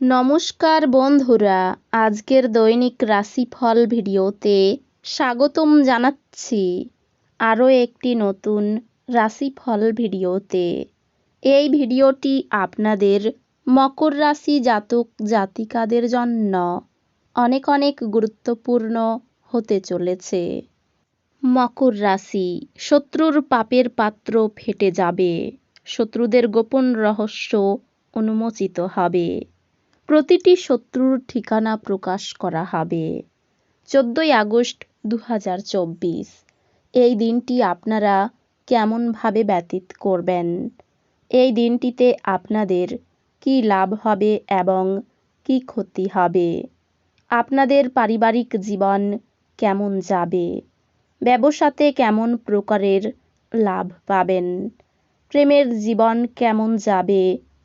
নমস্কার বন্ধুরা, আজকের দৈনিক রাশিফল ভিডিওতে স্বাগতম জানাচ্ছি আরও একটি নতুন রাশিফল ভিডিওতে। এই ভিডিওটি আপনাদের মকর রাশি জাতক জাতিকাদের জন্য অনেক অনেক গুরুত্বপূর্ণ হতে চলেছে। মকর রাশি শত্রুর পাপের পাত্র ফেটে যাবে, শত্রুদের গোপন রহস্য উন্মোচিত হবে। প্রতিটি শত্রুর ঠিকানা প্রকাশ করা হবে। চোদ্দোই আগস্ট দু হাজার চব্বিশ, এই দিনটি আপনারা কেমনভাবে ব্যতীত করবেন? এই দিনটিতে আপনাদের কি লাভ হবে এবং কি ক্ষতি হবে? আপনাদের পারিবারিক জীবন কেমন যাবে? ব্যবসাতে কেমন প্রকারের লাভ পাবেন? প্রেমের জীবন কেমন যাবে?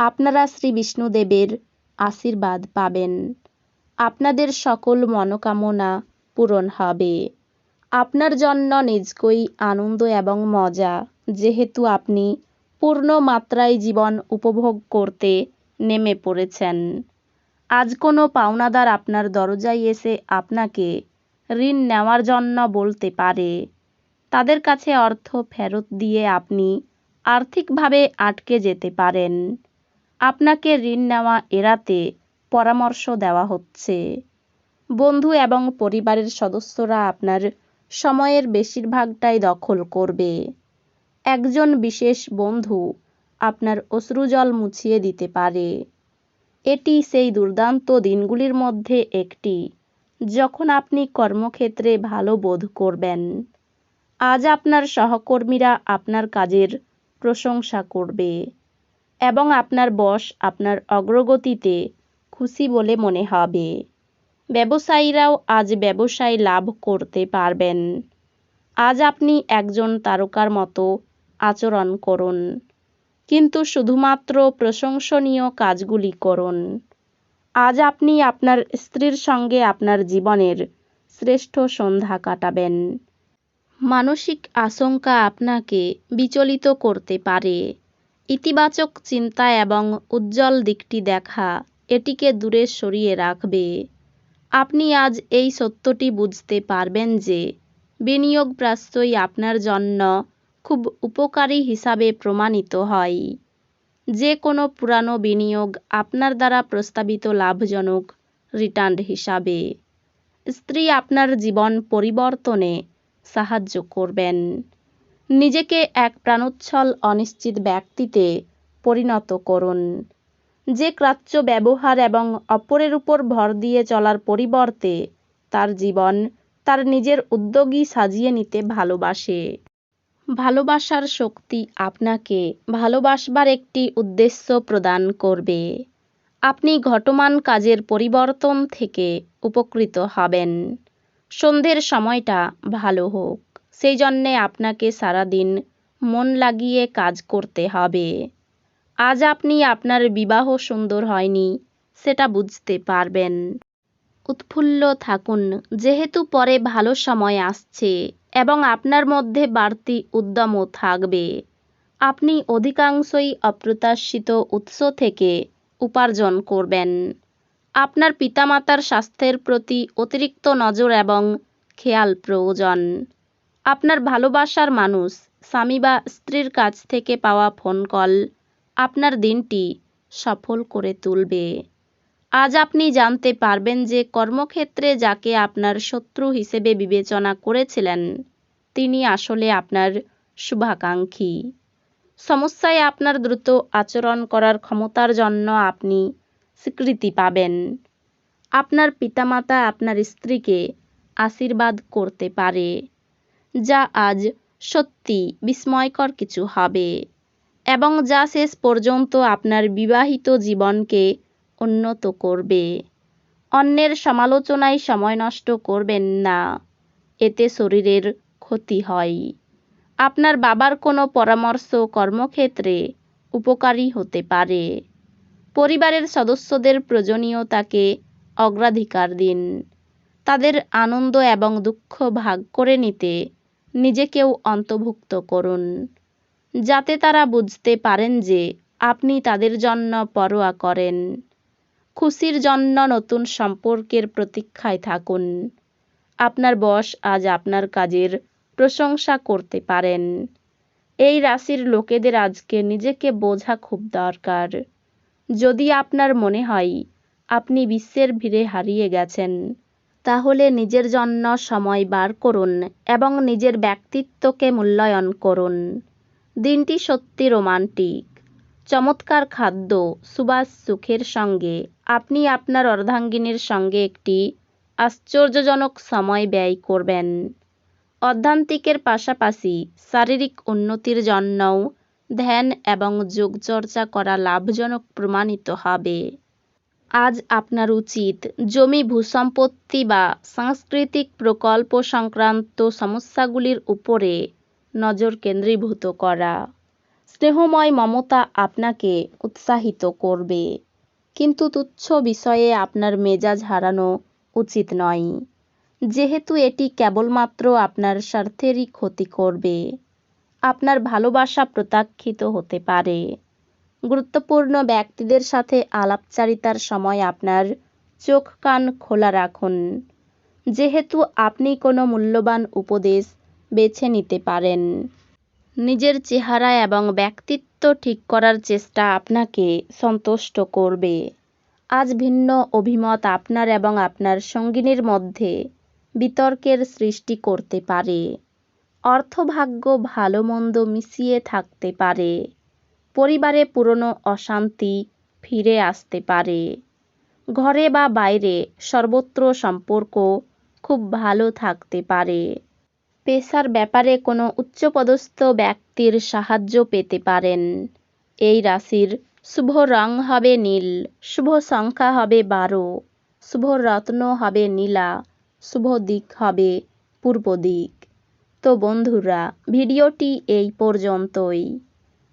আপনারা শ্রী বিষ্ণুদেবের আশীর্বাদ পাবেন। আপনাদের সকল মনোকামনা পূরণ হবে। আপনার জন্য নিজকই আনন্দ এবং মজা, যেহেতু আপনি পূর্ণ মাত্রায় জীবন উপভোগ করতে নেমে পড়েছেন। আজ কোনো পাওনাদার আপনার দরজায় এসে আপনাকে ঋণ নেওয়ার জন্য বলতে পারে। তাদের কাছে অর্থ ফেরত দিয়ে আপনি আর্থিকভাবে আটকে যেতে পারেন। আপনাকে ঋণ নেওয়া এড়াতে পরামর্শ দেওয়া হচ্ছে। বন্ধু এবং পরিবারের সদস্যরা আপনার সময়ের বেশিরভাগটাই দখল করবে। একজন বিশেষ বন্ধু আপনার অশ্রুজল মুছিয়ে দিতে পারে। এটি সেই দুর্দান্ত দিনগুলির মধ্যে একটি, যখন আপনি কর্মক্ষেত্রে ভালো বোধ করবেন। আজ আপনার সহকর্মীরা আপনার কাজের প্রশংসা করবে। এবং আপনার বস আপনার অগ্রগতিতে খুশি বলে মনে হবে। ব্যবসায়ীরাও আজ ব্যবসায় লাভ করতে পারবেন। আজ আপনি একজন তারকার মতো আচরণ করুন। কিন্তু শুধুমাত্র প্রশংসনীয় কাজগুলি করুন। আজ আপনি আপনার স্ত্রীর সঙ্গে আপনার জীবনের শ্রেষ্ঠ সন্ধ্যা কাটাবেন। মানসিক আশঙ্কা আপনাকে বিচলিত করতে পারে। ইতিবাচক চিন্তা এবং উজ্জ্বল দিকটি দেখা, এটিকে দূরে সরিয়ে রাখবে। আপনি আজ এই সত্যটি বুঝতে পারবেন যে বিনিয়োগ প্রায়শই আপনার জন্য খুব উপকারী হিসাবে প্রমাণিত হয়। যে কোনো পুরানো বিনিয়োগ আপনার দ্বারা প্রস্তাবিত লাভজনক রিটার্ন হিসাবে। স্ত্রী আপনার জীবন পরিবর্তনে সাহায্য করবেন। নিজেকে এক প্রাণোচ্ছল, অনিশ্চিত ব্যক্তিতে পরিণত করুন। যে ক্রাচ্য ব্যবহার এবং অপরের উপর ভর দিয়ে চলার পরিবর্তে তার জীবন তার নিজের উদ্যোগী সাজিয়ে নিতে ভালোবাসে। ভালোবাসার শক্তি আপনাকে ভালোবাসবার একটি উদ্দেশ্য প্রদান করবে। আপনি ঘটমান কাজের পরিবর্তন থেকে উপকৃত হবেন। সন্ধ্যের সময়টা ভালো হোক। সেই জন্যে আপনাকে সারাদিন মন লাগিয়ে কাজ করতে হবে। আজ আপনি আপনার বিবাহ সুন্দর হয়নি, সেটা বুঝতে পারবেন। উৎফুল্ল থাকুন, যেহেতু পরে ভালো সময় আসছে এবং আপনার মধ্যে বাড়তি উদ্যমও থাকবে। আপনি অধিকাংশই অপ্রত্যাশিত উৎস থেকে উপার্জন করবেন। আপনার পিতামাতার স্বাস্থ্যের প্রতি অতিরিক্ত নজর এবং খেয়াল প্রয়োজন। আপনার ভালোবাসার মানুষ, স্বামী বা স্ত্রীর কাছ থেকে পাওয়া ফোন কল আপনার দিনটি সফল করে তুলবে। আজ আপনি জানতে পারবেন যে কর্মক্ষেত্রে যাকে আপনার শত্রু হিসেবে বিবেচনা করেছিলেন, তিনি আসলে আপনার শুভাকাঙ্ক্ষী। সমস্যায় আপনার দ্রুত আচরণ করার ক্ষমতার জন্য আপনি স্বীকৃতি পাবেন। আপনার পিতামাতা আপনার স্ত্রীকে আশীর্বাদ করতে পারে। যা আজ সত্যি বিস্ময়কর কিছু হবে এবং যা শেষ পর্যন্ত আপনার বিবাহিত জীবনকে উন্নত করবে। অন্যের সমালোচনায় সময় নষ্ট করবেন না, এতে শরীরের ক্ষতি হয়। আপনার বাবার কোনো পরামর্শ কর্মক্ষেত্রে উপকারী হতে পারে। পরিবারের সদস্যদের প্রয়োজনীয়তাকে অগ্রাধিকার দিন। তাদের আনন্দ এবং দুঃখ ভাগ করে নিতে নিজেকেও অন্তর্ভুক্ত করুন, যাতে তারা বুঝতে পারেন যে আপনি তাদের জন্য পরোয়া করেন। খুশির জন্য নতুন সম্পর্কের প্রতীক্ষায় থাকুন। আপনার বস আজ আপনার কাজের প্রশংসা করতে পারেন। এই রাশির লোকেদের আজকে নিজেকে বোঝা খুব দরকার। যদি আপনার মনে হয় আপনি বিশ্বের ভিড়ে হারিয়ে গেছেন তাহলে নিজের জন্য সময় বার করুন এবং নিজের ব্যক্তিত্বকে মূল্যায়ন করুন। দিনটি সত্যি রোমান্টিক। চমৎকার খাদ্য, সুবাস সুখের সঙ্গে। আপনি আপনার অর্ধাঙ্গিনীর সঙ্গে একটি আশ্চর্যজনক সময় ব্যয় করবেন। অধ্যান্তিকের পাশাপাশি শারীরিক উন্নতির জন্যও ধ্যান এবং যোগচর্চা করা লাভজনক প্রমাণিত হবে। আজ আপনার উচিত জমি, ভূসম্পত্তি বা সাংস্কৃতিক প্রকল্প সংক্রান্ত সমস্যাগুলির উপরে নজর কেন্দ্রীভূত করা। স্নেহময় মমতা আপনাকে উৎসাহিত করবে, কিন্তু তুচ্ছ বিষয়ে আপনার মেজাজ হারানো উচিত নয়। যেহেতু এটি কেবলমাত্র আপনার স্বার্থেরই ক্ষতি করবে, আপনার ভালোবাসা প্রত্যাখ্যিত হতে পারে। গুরুত্বপূর্ণ ব্যক্তিদের সাথে আলাপচারিতার সময় আপনার চোখ কান খোলা রাখুন। যেহেতু আপনি কোনো মূল্যবান উপদেশ বেছে নিতে পারেন, নিজের চেহারা এবং ব্যক্তিত্ব ঠিক করার চেষ্টা আপনাকে সন্তুষ্ট করবে। আজ ভিন্ন অভিমত আপনার এবং আপনার সঙ্গিনীর মধ্যে বিতর্কের সৃষ্টি করতে পারে। অর্থভাগ্য ভালো মন্দ মিশিয়ে থাকতে পারে। পরিবারে পুরনো অশান্তি ফিরে আসতে পারে। ঘরে বা বাইরে সর্বত্র সম্পর্ক খুব ভালো থাকতে পারে। পেশার ব্যাপারে কোনো উচ্চপদস্থ ব্যক্তির সাহায্য পেতে পারেন। এই রাশির শুভ রং হবে নীল, শুভ সংখ্যা হবে বারো, শুভ রত্ন হবে নীলা, শুভ দিক হবে পূর্ব দিক। তো বন্ধুরা, ভিডিওটি এই পর্যন্তই।